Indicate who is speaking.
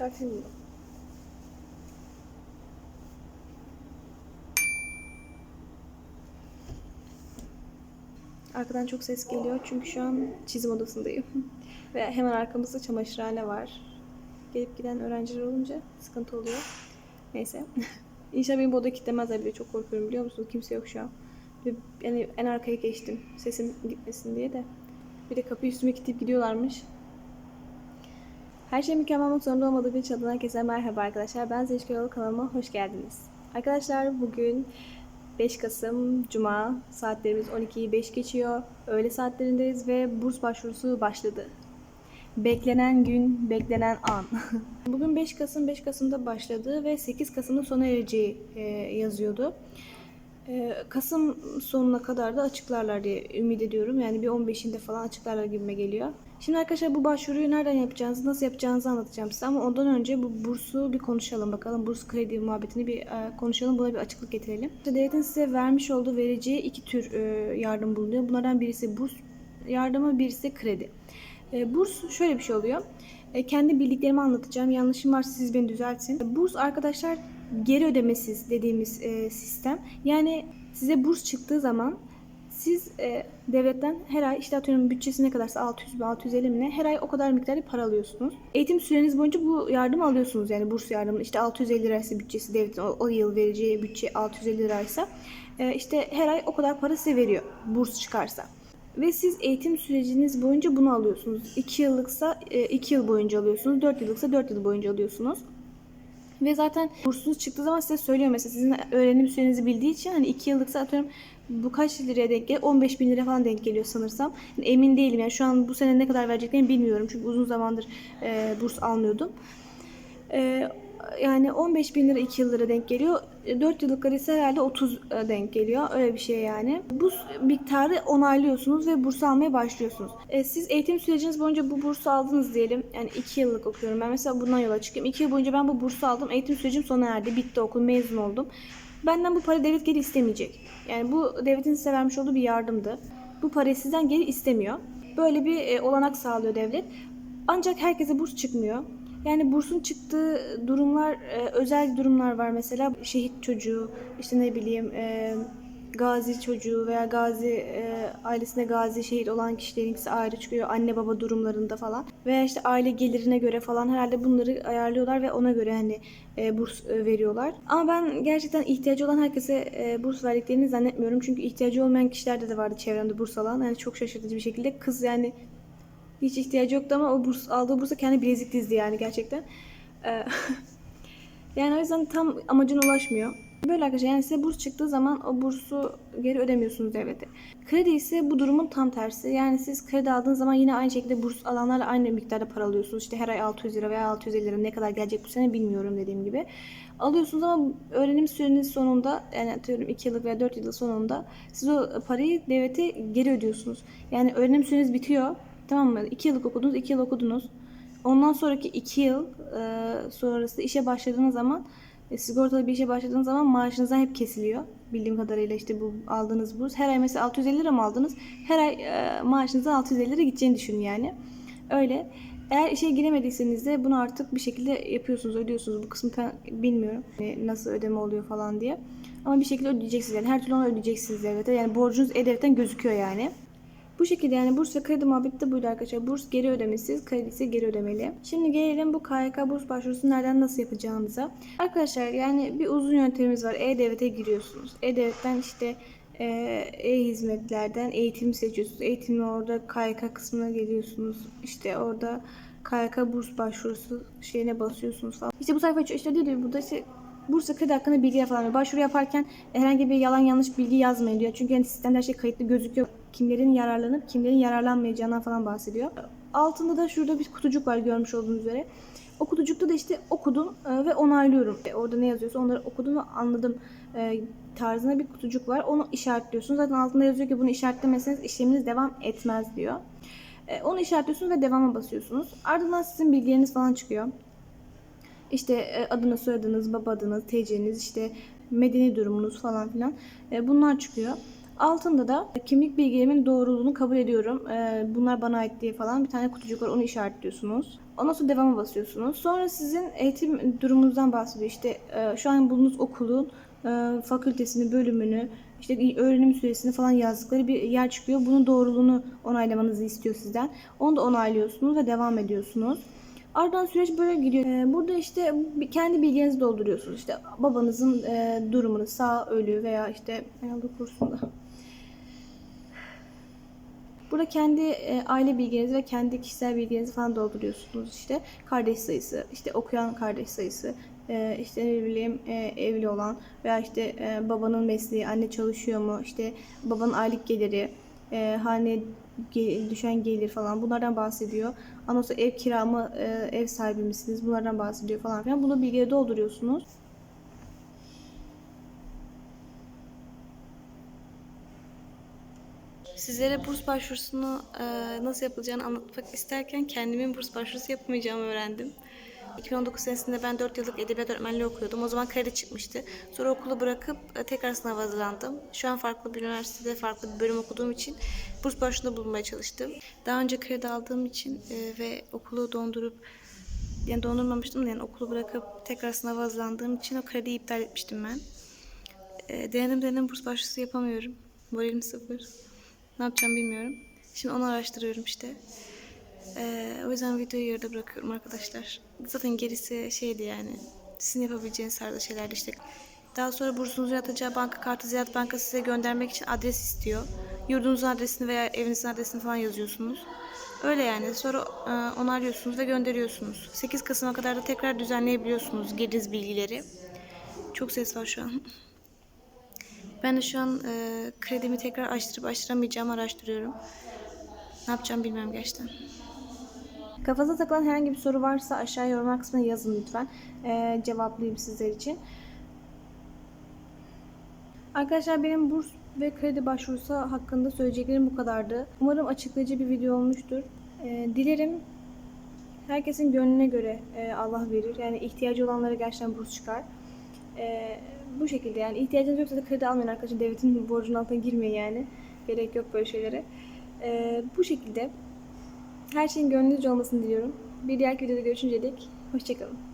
Speaker 1: Mı? Arkadan çok ses geliyor çünkü şu an çizim odasındayım. Ve hemen arkamızda çamaşırhane var. Gelip giden öğrenciler olunca sıkıntı oluyor. Neyse. İnşallah benim bu odayı kilitlemezler bile çok korkuyorum biliyor musunuz? Kimse yok şu an. Yani en arkaya geçtim. Sesim gitmesin diye de. Bir de kapıyı üstüme kilitleyip gidiyorlarmış. Her şey mükemmel olmak zorunda olmadığı bir çadıdan herkese merhaba arkadaşlar. Ben Zeliş Köroğlu kanalıma hoş geldiniz. Arkadaşlar bugün 5 Kasım Cuma saatlerimiz 12'yi 5 geçiyor. Öğle saatlerindeyiz ve burs başvurusu başladı. Beklenen gün, beklenen an. Bugün 5 Kasım, 5 Kasım'da başladı ve 8 Kasım'da sona ereceği e, yazıyordu. E, Kasım sonuna kadar da açıklarlar diye ümit ediyorum. Yani bir 15'inde falan açıklarlar gibime geliyor. Şimdi arkadaşlar bu başvuruyu nereden yapacağınızı, nasıl yapacağınızı anlatacağım size. Ama ondan önce bu bursu bir konuşalım bakalım. Burs kredi muhabbetini bir e, konuşalım. Buna bir açıklık getirelim. İşte devletin size vermiş olduğu vereceği iki tür e, yardım bulunuyor. Bunlardan birisi burs yardımı, birisi kredi. E, burs şöyle bir şey oluyor. Kendi bildiklerimi anlatacağım. Yanlışım varsa siz beni düzeltin. Burs arkadaşlar geri ödemesiz dediğimiz sistem. Yani size burs çıktığı zaman siz e, devletten her ay işte atıyorum bütçesi ne kadarsa 600 mi 650 mi ne her ay o kadar miktarda para alıyorsunuz. Eğitim süreniz boyunca bu yardımı alıyorsunuz yani burs yardımını. İşte 650 liraysa bütçesi devletin o, o yıl vereceği bütçe 650 liraysa e, işte her ay o kadar para size veriyor burs çıkarsa. Ve siz eğitim süreciniz boyunca bunu alıyorsunuz. 2 yıllıksa 2 yıl boyunca alıyorsunuz. 4 yıllıksa 4 yıl boyunca alıyorsunuz. Ve zaten bursunuz çıktığı zaman size söylüyor mesela sizin öğrenim sürenizi bildiği için hani 2 yıllıksa atıyorum bu kaç liraya denk geliyor? 15 bin lira falan denk geliyor sanırsam. Yani emin değilim yani şu an bu sene ne kadar vereceklerini bilmiyorum. Çünkü uzun zamandır e, burs almıyordum. E, yani 15 bin lira 2 yıllara denk geliyor. 4 yıllıkları ise herhalde 30 denk geliyor. Öyle bir şey yani. Bu miktarı onaylıyorsunuz ve burs almaya başlıyorsunuz. E, siz eğitim süreciniz boyunca bu bursu aldınız diyelim. Yani 2 yıllık okuyorum. Ben mesela bundan yola çıkayım. 2 yıl boyunca ben bu bursu aldım. Eğitim sürecim sona erdi. Bitti okul. Mezun oldum. Benden bu para devlet geri istemeyecek. Yani bu devletin size vermiş olduğu bir yardımdı. Bu parayı sizden geri istemiyor. Böyle bir e, olanak sağlıyor devlet. Ancak herkese burs çıkmıyor. Yani bursun çıktığı durumlar, e, özel durumlar var mesela. Şehit çocuğu, işte ne bileyim e, gazi çocuğu veya gazi e, ailesinde gazi şehit olan kişilerinkisi ayrı çıkıyor. Anne baba durumlarında falan. Veya işte aile gelirine göre falan herhalde bunları ayarlıyorlar ve ona göre hani e, burs e, veriyorlar. Ama ben gerçekten ihtiyacı olan herkese e, burs verdiklerini zannetmiyorum. Çünkü ihtiyacı olmayan kişilerde de vardı çevremde burs alan. Yani çok şaşırtıcı bir şekilde kız yani hiç ihtiyacı yoktu ama o burs aldığı bursa kendi bilezik dizdi yani gerçekten. Ee, yani o yüzden tam amacına ulaşmıyor. Böyle arkadaşlar yani size burs çıktığı zaman o bursu geri ödemiyorsunuz devlete. Kredi ise bu durumun tam tersi. Yani siz kredi aldığınız zaman yine aynı şekilde burs alanlarla aynı miktarda para alıyorsunuz. İşte her ay 600 lira veya 650 lira ne kadar gelecek bu sene bilmiyorum dediğim gibi. Alıyorsunuz ama öğrenim süreniz sonunda yani atıyorum 2 yıllık veya 4 yıllık sonunda siz o parayı devlete geri ödüyorsunuz. Yani öğrenim süreniz bitiyor. Tamam mı? 2 yıllık okudunuz, 2 yıl okudunuz. Ondan sonraki 2 yıl e, sonrası işe başladığınız zaman e, sigortalı bir işe başladığınız zaman maaşınızdan hep kesiliyor. Bildiğim kadarıyla işte bu aldığınız burs. Her ay mesela 650 lira mı aldınız? Her ay e, maaşınızdan 650 lira gideceğini düşünün yani. Öyle. Eğer işe giremediyseniz de bunu artık bir şekilde yapıyorsunuz, ödüyorsunuz. Bu kısmı ben bilmiyorum. Yani nasıl ödeme oluyor falan diye. Ama bir şekilde ödeyeceksiniz yani. Her türlü onu ödeyeceksiniz devlete. Yani borcunuz e-devletten gözüküyor yani. Bu şekilde yani burs ve kredi muhabbeti de buydu arkadaşlar. Burs geri ödemesiz, kredi ise geri ödemeli. Şimdi gelelim bu KYK burs başvurusu nereden nasıl yapacağımıza. Arkadaşlar yani bir uzun yöntemimiz var. E-Devlet'e giriyorsunuz. E-Devlet'ten işte e, e-hizmetlerden eğitim seçiyorsunuz. Eğitimle orada KYK kısmına geliyorsunuz. İşte orada KYK burs başvurusu şeyine basıyorsunuz falan. İşte bu sayfa işte değil burada işte Bursa kredi hakkında bilgiler falan. Başvuru yaparken herhangi bir yalan yanlış bilgi yazmayın diyor. Çünkü yani sistemde her şey kayıtlı gözüküyor. Kimlerin yararlanıp kimlerin yararlanmayacağından falan bahsediyor. Altında da şurada bir kutucuk var görmüş olduğunuz üzere. O kutucukta da işte okudum e, ve onaylıyorum. E, Orada ne yazıyorsa onları okudum ve anladım e, tarzında bir kutucuk var. Onu işaretliyorsunuz. Zaten altında yazıyor ki bunu işaretlemezseniz işleminiz devam etmez diyor. Onu işaretliyorsunuz ve devama basıyorsunuz. Ardından sizin bilgileriniz falan çıkıyor. İşte adınız, soyadınız, baba adınız, TC'niz, işte medeni durumunuz falan filan. Bunlar çıkıyor. Altında da kimlik bilgilerimin doğruluğunu kabul ediyorum. Ee, bunlar bana ait diye falan bir tane kutucuk var onu işaretliyorsunuz. Ondan sonra devama basıyorsunuz. Sonra sizin eğitim durumunuzdan bahsediyor. İşte e, şu an bulunduğunuz okulun e, fakültesini, bölümünü, işte öğrenim süresini falan yazdıkları bir yer çıkıyor. Bunun doğruluğunu onaylamanızı istiyor sizden. Onu da onaylıyorsunuz ve devam ediyorsunuz. Ardından süreç böyle gidiyor. Ee, burada işte kendi bilginizi dolduruyorsunuz. İşte babanızın e, durumunu sağ, ölü veya işte Allah kursunda. Burada kendi e, aile bilginizi ve kendi kişisel bilginizi falan dolduruyorsunuz işte. Kardeş sayısı, işte okuyan kardeş sayısı, e, işte ne bileyim e, evli olan veya işte e, babanın mesleği, anne çalışıyor mu, işte babanın aylık geliri, e, hane düşen gelir falan bunlardan bahsediyor. Ondan sonra ev kira mı, e, ev sahibi misiniz bunlardan bahsediyor falan filan. Bunu bilgileri dolduruyorsunuz. Sizlere burs başvurusunu e, nasıl yapılacağını anlatmak isterken kendimin burs başvurusu yapamayacağımı öğrendim. 2019 senesinde ben 4 yıllık edebiyat öğretmenliği okuyordum. O zaman kredi çıkmıştı. Sonra okulu bırakıp e, tekrar sınava hazırlandım. Şu an farklı bir üniversitede farklı bir bölüm okuduğum için burs başvurusunda bulunmaya çalıştım. Daha önce kredi aldığım için e, ve okulu dondurup yani dondurmamıştım yani okulu bırakıp tekrar sınava hazırlandığım için o krediyi iptal etmiştim ben. E, denedim denedim burs başvurusu yapamıyorum. Moralim sıfır. Ne yapacağımı bilmiyorum. Şimdi onu araştırıyorum işte. Ee, o yüzden videoyu yarıda bırakıyorum arkadaşlar. Zaten gerisi şeydi yani. Sizin yapabileceğiniz tarzda şeylerdi işte. Daha sonra bursunuzu yatacağı banka kartı Ziraat Bankası size göndermek için adres istiyor. Yurdunuzun adresini veya evinizin adresini falan yazıyorsunuz. Öyle yani. Sonra e, onaylıyorsunuz ve gönderiyorsunuz. 8 Kasım'a kadar da tekrar düzenleyebiliyorsunuz girdiğiniz bilgileri. Çok ses var şu an. Ben de şu an e, kredimi tekrar açtırıp açtıramayacağımı araştırıyorum. Ne yapacağımı bilmiyorum gerçekten. Kafanıza takılan herhangi bir soru varsa aşağı yorumlar kısmına yazın lütfen. E, cevaplayayım sizler için. Arkadaşlar benim burs ve kredi başvurusu hakkında söyleyeceklerim bu kadardı. Umarım açıklayıcı bir video olmuştur. E, dilerim herkesin gönlüne göre e, Allah verir. Yani ihtiyacı olanlara gerçekten burs çıkar. E, bu şekilde yani ihtiyacınız yoksa da kredi almayın arkadaşlar. Devletin borcunun altına girmeyin yani. Gerek yok böyle şeylere. E, bu şekilde her şeyin gönlünüzce olmasını diliyorum. Bir diğer videoda görüşünceye dek hoşçakalın.